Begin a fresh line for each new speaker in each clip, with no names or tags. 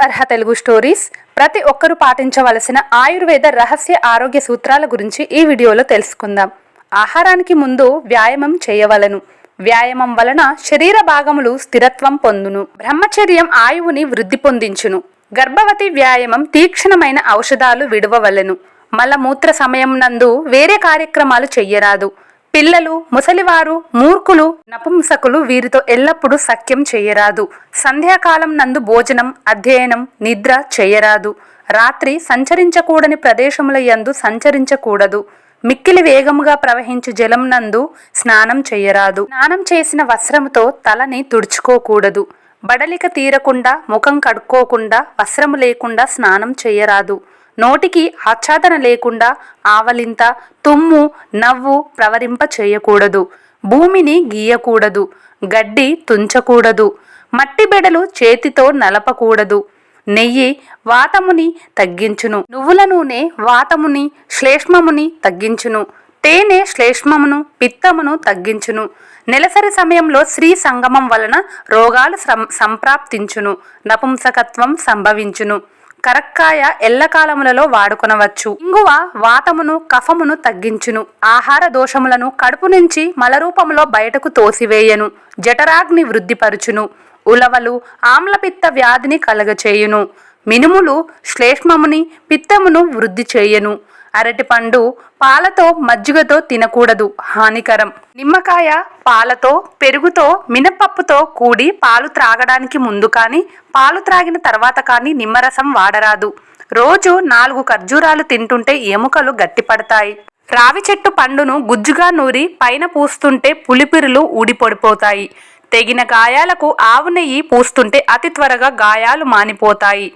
Arha Telugu stories ప్రతి ఒక్కరూ పాటించవలసిన ఆయుర్వేద రహస్య ఆరోగ్య సూత్రాల గురించి ఈ వీడియోలో తెలుసుకుందాం. ఆహారానికి ముందు వ్యాయామం చేయవలను. వ్యాయామం వలన శరీర భాగములు స్థిరత్వం పొందును. బ్రహ్మచర్యం ఆయువుని వృద్ధి పొందించును. గర్భవతి వ్యాయామం తీక్షణమైన ఔషధాలు విడవవలెను. మలమూత్ర సమయం నందు వేరే కార్యక్రమాలు చెయ్యరాదు. పిల్లలు ముసలివారు మూర్ఖులు నపుంసకులు వీరితో ఎల్లప్పుడూ సఖ్యం చేయరాదు. సంధ్యాకాలం నందు భోజనం అధ్యయనం నిద్ర చేయరాదు. రాత్రి సంచరించకూడని ప్రదేశముల యందు సంచరించకూడదు. మిక్కిలి వేగముగా ప్రవహించు జలం నందు స్నానం చేయరాదు. స్నానం చేసిన వస్త్రముతో తలని తుడుచుకోకూడదు. బడలిక తీరకుండా ముఖం కడుక్కోకుండా వస్త్రము లేకుండా స్నానం చేయరాదు. నోటికి ఆచ్ఛాదన లేకుండా ఆవలింత తుమ్ము నవ్వు ప్రవరింప చేయకూడదు. భూమిని గీయకూడదు. గడ్డి తుంచకూడదు. మట్టి బెడలు చేతితో నలపకూడదు. నెయ్యి వాతముని తగ్గించును. నువ్వుల నూనె వాతముని శ్లేష్మముని తగ్గించును. తేనె శ్లేష్మమును పిత్తమును తగ్గించును. నెలసరి సమయంలో స్త్రీ సంగమం వలన రోగాలు సం సంప్రాప్తించును. నపుంసకత్వం సంభవించును. కరక్కాయ ఎల్లకాలములలో వాడుకొనవచ్చు. ఇంగువ వాతమును కఫమును తగ్గించును. ఆహార దోషములను కడుపు నుంచి మలరూపములో బయటకు తోసివేయను. జఠరాగ్ని వృద్ధిపరుచును. ఉలవలు ఆమ్లపిత్త వ్యాధిని కలగచేయును. మినుములు శ్లేష్మముని పిత్తమును వృద్ధి చేయను అరటిపండు పాలతో మజ్జిగతో తినకూడదు. హానికరం. నిమ్మకాయ పాలతో పెరుగుతో మినపప్పుతో కూడి పాలు త్రాగడానికి ముందు కానీ పాలు త్రాగిన తర్వాత కానీ నిమ్మరసం వాడరాదు. రోజు నాలుగు ఖర్జూరాలు తింటుంటే ఎముకలు గట్టిపడతాయి. రావి చెట్టు పండును గుజ్జుగా నూరి పైన పూస్తుంటే పులిపిరులు ఊడిపడిపోతాయి. తెగిన గాయాలకు ఆవు నెయ్యి పూస్తుంటే అతి త్వరగా గాయాలు మానిపోతాయి.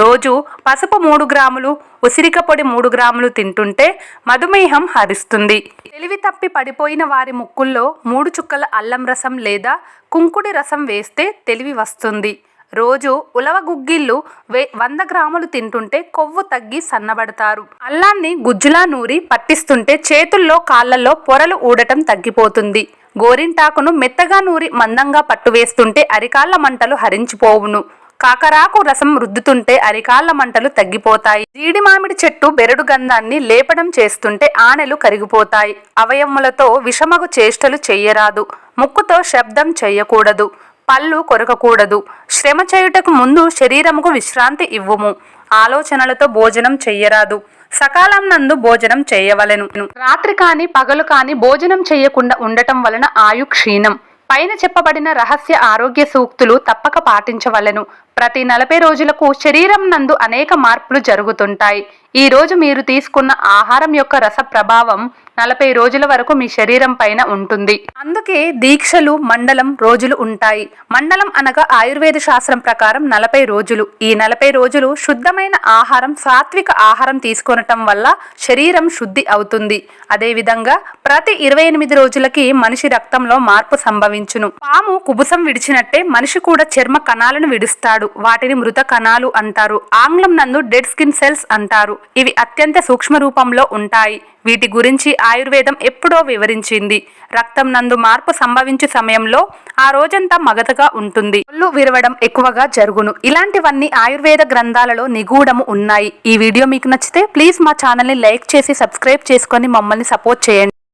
రోజు పసుపు మూడు గ్రాములు ఉసిరిక పొడి మూడు గ్రాములు తింటుంటే మధుమేహం హరిస్తుంది. తెలివి తప్పి పడిపోయిన వారి ముక్కుల్లో మూడు చుక్కల అల్లం రసం లేదా కుంకుడి రసం వేస్తే తెలివి వస్తుంది. రోజు ఉలవ గుగ్గిళ్ళు వే వంద గ్రాములు తింటుంటే కొవ్వు తగ్గి సన్నబడతారు. అల్లాన్ని గుజ్జులా నూరి పట్టిస్తుంటే చేతుల్లో కాళ్ళల్లో పొరలు ఊడటం తగ్గిపోతుంది. గోరింటాకును మెత్తగా నూరి మందంగా పట్టు వేస్తుంటే అరికాళ్ళ మంటలు హరించిపోవును. కాకరాకు రసం రుద్దుతుంటే అరికాళ్ళ మంటలు తగ్గిపోతాయి. జీడి మామిడి చెట్టు బెరడు గంధాన్ని లేపడం చేస్తుంటే ఆనెలు కరిగిపోతాయి. అవయములతో విషమగు చేష్టలు చెయ్యరాదు. ముక్కుతో శబ్దం చెయ్యకూడదు. పళ్ళు కొరకకూడదు. శ్రమ చేయుటకు ముందు శరీరముకు విశ్రాంతి ఇవ్వము. ఆలోచనలతో భోజనం చెయ్యరాదు. సకాలం నందు భోజనం చేయవలెను. రాత్రి కాని పగలు కాని భోజనం చేయకుండా ఉండటం వలన ఆయు క్షీణం. పైన చెప్పబడిన రహస్య ఆరోగ్య సూక్తులు తప్పక పాటించవలెను. ప్రతి నలభై రోజులకు శరీరం నందు అనేక మార్పులు జరుగుతుంటాయి. ఈ రోజు మీరు తీసుకున్న ఆహారం యొక్క రస ప్రభావం నలభై రోజుల వరకు మీ శరీరం పైన ఉంటుంది. అందుకే దీక్షలు మండలం రోజులు ఉంటాయి. మండలం అనగా ఆయుర్వేద శాస్త్రం ప్రకారం నలభై రోజులు. ఈ నలభై రోజులు శుద్ధమైన ఆహారం సాత్విక ఆహారం తీసుకొనటం వల్ల శరీరం శుద్ధి అవుతుంది. అదేవిధంగా ప్రతి ఇరవై ఎనిమిది రోజులకి మనిషి రక్తంలో మార్పు సంభవించును. పాము కుబుసం విడిచినట్టే మనిషి కూడా చర్మ కణాలను విడుస్తాడు. వాటిని మృత కణాలు అంటారు. ఆంగ్లం నందు డెడ్ స్కిన్ సెల్స్ అంటారు. ఇవి అత్యంత సూక్ష్మ రూపంలో ఉంటాయి. వీటి గురించి ఆయుర్వేదం ఎప్పుడో వివరించింది. రక్తం నందు మార్పు సంభవించే సమయంలో ఆ రోజంతా మగతగా ఉంటుంది. ఒళ్ళు విరవడం ఎక్కువగా జరుగును. ఇలాంటివన్నీ ఆయుర్వేద గ్రంథాలలో నిగూఢము ఉన్నాయి. ఈ వీడియో మీకు నచ్చితే ప్లీజ్ మా ఛానల్ని లైక్ చేసి సబ్స్క్రైబ్ చేసుకొని మమ్మల్ని సపోర్ట్ చేయండి.